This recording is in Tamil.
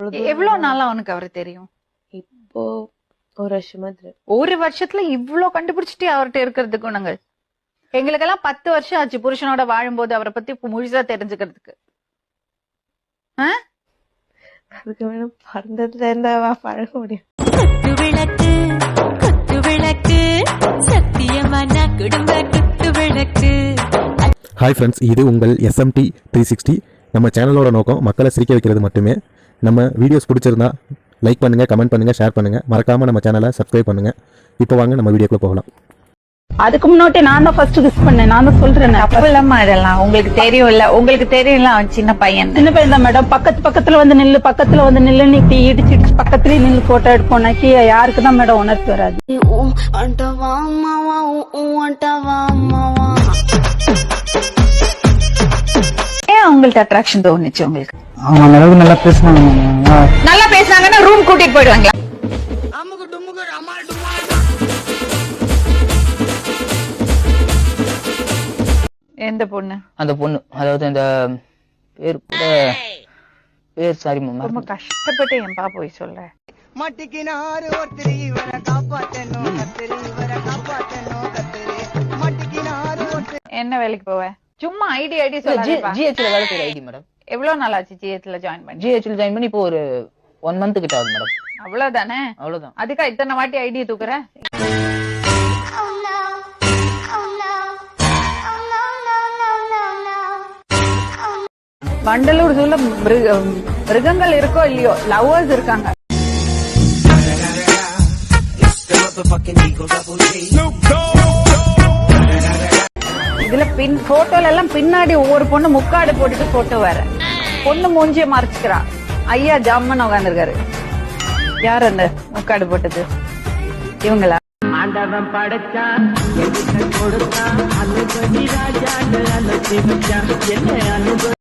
எவ்வளவு நாளா? உனக்கு அவரை தெரியும்? இப்போ ஒரு வருஷமா தெரியும் ஒரு வருஷத்துல இவ்ளோ கண்டுபிடிச்சிட்டே அவர்கிட்ட இருக்கிறது குணங்கள் எங்களுக்கெல்லாம் பத்து வருஷம் ஆச்சு புருஷனோட வாழும்போது அவரை பத்தி முழுசா தெரிஞ்சுக்கிறதுக்கு. அதுக்கு மேடம் பிறந்ததுல இருந்தா பழக முடியும். குத்து விளக்கு குத்து விளக்கு சத்தியமான குடும்ப குத்து விளக்கு. ஹாய் ஃப்ரெண்ட்ஸ் இது உங்கள் எஸ்எம்டி த்ரீ சிக்ஸ்டி நம்ம சேனலோட நோக்கம் மக்களை சிரிக்க வைக்கிறது மட்டுமே. நம்ம வீடியோஸ் பிடிச்சிருந்தா லைக் பண்ணுங்கள் கமெண்ட் பண்ணுங்கள் ஷேர் பண்ணுங்கள் மறக்காமல் நம்ம சேனலை சப்ஸ்கிரைப் பண்ணுங்கள் இப்போ வாங்க நம்ம வீடியோக்குள்ளே போகலாம். அதுக்கு முன்னாடி நான் தான் ஃபர்ஸ்ட் கிஸ் பண்ணேன். நான் தான் சொல்றேன். அப்பலமா இதெல்லாம் உங்களுக்கு தெரியும் இல்ல உங்களுக்கு தெரியும் இல்ல அவன் சின்ன பையன். சின்ன பையன் தான் மேடம் பக்கத்து பக்கத்துல வந்து நில்லு பக்கத்துல வந்து நில்லு. நீ இப்படி இடிச்சு இடிச்சு பக்கத்துலயே நில்லு போட்டோ எடுப்போம்னாக்கி யாருக்கு தான் மேடம் உணர்வு வராது. ஏன் அவங்கள்ட்ட அட்ராக்ஷன் தோணுச்சு உங்களுக்கு? அவங்க அந்த அளவுக்கு நல்லா பேசுனாங்க. நல்லா பேசுனாங்கன்னா ரூம் கூட்டிட்டு போயிடுவாங்களா? எந்த பொண்ணு? அந்த பொண்ணு அதாவது இந்த பேர் கூட பேர் சாரி மேம் ரொம்ப கஷ்டப்பட்டு என் பா போய் சொல்ற. மட்டிக்கினாரு ஒருத்தர் இவரை காப்பாத்தணும் கத்திரி இவரை காப்பாத்தணும் கத்திரி. மட்டிக்கினாரு என்ன வேலைக்கு போவ? சும்மா ஐடி ஐடி சொல்லாதப்பா. ஜிஹெச்ல வேலை செய்யற ஐடி மேடம் எவ்வளவு நாள் ஆச்சு ஜிஹெச்ல ஜாயின் பண்ணி? ஜிஹெச்ல ஜாயின் பண்ணி இப்போ ஒரு ஒன் மந்த் கிட்ட ஆகுது மேடம் அவ்வளவுதானே? அவ்வளவுதான். அதுக்கா இத்தனை வாட்டி ஐடி தூக்குற? வண்டலூர் ஜூல மிருக- மிருகங்கள் இருக்கோ இல்லையோ லவ்வர்ஸ் இருக்காங்க. பின் போட்டோல எல்லாம் பின்னாடி ஒவ்வொரு பொண்ணு முக்காடு போட்டுட்டு போட்டோ வேற. பொண்ணு மூஞ்சிய மறைச்சுக்கிறா. ஐயா ஜம்மன் உட்காந்துருக்காரு யார் அந்த முக்காடு போட்டது? இவங்களா? ஆண்டவன் படைச்சான் எதுக்கு கொடுத்தான் அனுபவி ராஜான்னு அனுப்பி என்ன அனுபவி